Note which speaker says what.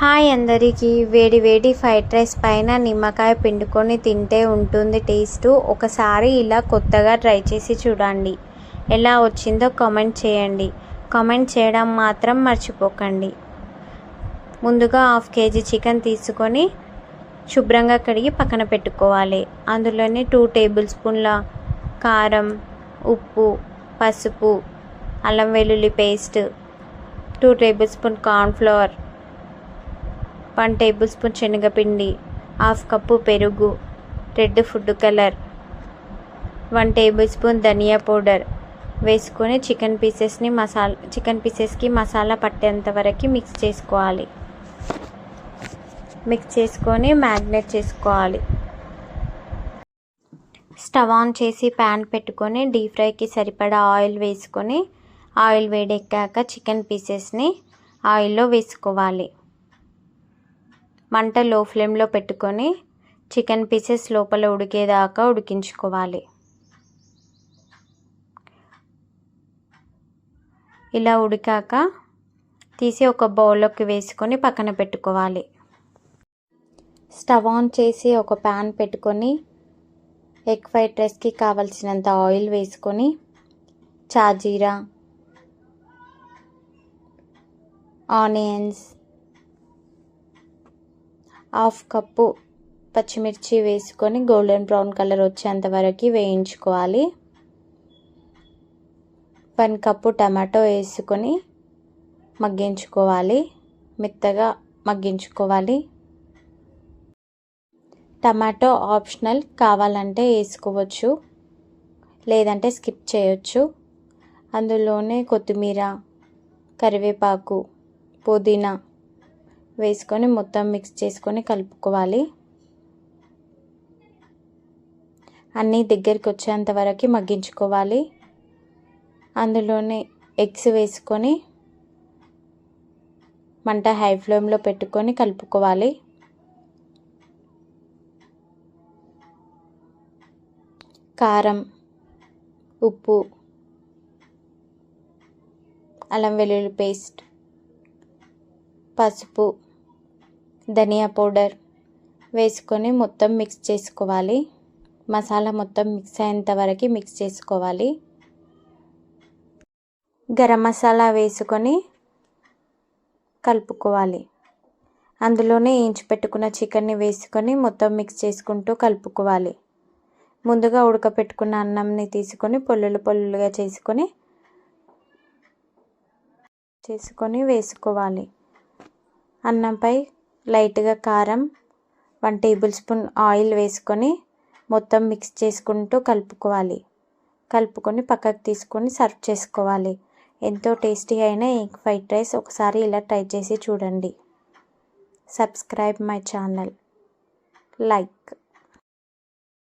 Speaker 1: Hi అందరికీ. వేడి వేడి ఫ్రైడ్ రైస్ పైన నిమ్మకాయ పిండుకొని తింటే ఉంటుంది టేస్ట్. ఒకసారి ఇలా కొత్తగా ట్రై చేసి చూడండి. ఎలా వచ్చిందో కామెంట్ చేయండి. కామెంట్ చేయడం మాత్రం మర్చిపోకండి. ముందుగా హాఫ్ కేజీ చికెన్ తీసుకొని శుభ్రంగా కడిగి పక్కన పెట్టుకోవాలి. అందులోనే టూ టేబుల్ స్పూన్ల కారం ఉప్పు పసుపు అల్లం వెల్లుల్లి paste two tablespoon cornflour one tablespoon శనగపిండి హాఫ్ కప్పు పెరుగు red food colour one tablespoon ధనియా పౌడర్ వేసుకొని చికెన్ పీసెస్ని మసాలా చికెన్ పీసెస్కి మసాలా పట్టేంత వరకు మిక్స్ చేసుకోవాలి. మిక్స్ చేసుకొని మ్యాగ్నేట్ చేసుకోవాలి. స్టవ్ ఆన్ చేసి ప్యాన్ పెట్టుకొని డీప్ ఫ్రైకి సరిపడా ఆయిల్ వేసుకొని ఆయిల్ వేడెక్కాక చికెన్ పీసెస్ని ఆయిల్లో వేసుకోవాలి. మంట లో ఫ్లేమ్లో పెట్టుకొని చికెన్ పీసెస్ లోపల ఉడికేదాకా ఉడికించుకోవాలి. ఇలా ఉడికాక తీసి ఒక బౌల్లోకి వేసుకొని పక్కన పెట్టుకోవాలి. స్టవ్ ఆన్ చేసి ఒక ప్యాన్ పెట్టుకొని ఎగ్ ఫ్రైడ్ రైస్కి కావలసినంత ఆయిల్ వేసుకొని చాజీరా ఆనియన్స్ హాఫ్ కప్పు పచ్చిమిర్చి వేసుకొని గోల్డెన్ బ్రౌన్ కలర్ వచ్చేంత వరకు వేయించుకోవాలి. వన్ కప్పు టమాటో వేసుకొని మగ్గించుకోవాలి. మెత్తగా మగ్గించుకోవాలి. టమాటో ఆప్షనల్ కావాలంటే వేసుకోవచ్చు లేదంటే స్కిప్ చేయొచ్చు. అందులోనే కొత్తిమీర కరివేపాకు పుదీనా వేసుకొని మొత్తం మిక్స్ చేసుకొని కలుపుకోవాలి. అన్నీ దగ్గరికి వచ్చేంత వరకు మగ్గించుకోవాలి. అందులోనే ఎగ్స్ వేసుకొని మంట హై ఫ్లేమ్లో పెట్టుకొని కలుపుకోవాలి. కారం ఉప్పు అల్లం వెల్లుల్లి పేస్ట్ పసుపు ధనియా పౌడర్ వేసుకొని మొత్తం మిక్స్ చేసుకోవాలి. మసాలా మొత్తం మిక్స్ అయ్యేంత వరకు మిక్స్ చేసుకోవాలి. గరం మసాలా వేసుకొని కలుపుకోవాలి. అందులోనే వేయించి పెట్టుకున్న చికెన్ని వేసుకొని మొత్తం మిక్స్ చేసుకుంటూ కలుపుకోవాలి. ముందుగా ఉడకపెట్టుకున్న అన్నంని తీసుకొని పొల్లులు పొల్లులుగా చేసుకొని చేసుకొని వేసుకోవాలి. అన్నంపై లైట్గా కారం వన్ టేబుల్ స్పూన్ ఆయిల్ వేసుకొని మొత్తం మిక్స్ చేసుకుంటూ కలుపుకోవాలి. కలుపుకొని పక్కకు తీసుకొని సర్వ్ చేసుకోవాలి. ఎంతో టేస్టీ అయిన ఎగ్ ఫ్రైడ్ రైస్ ఒకసారి ఇలా ట్రై చేసి చూడండి. Subscribe my channel. లైక్.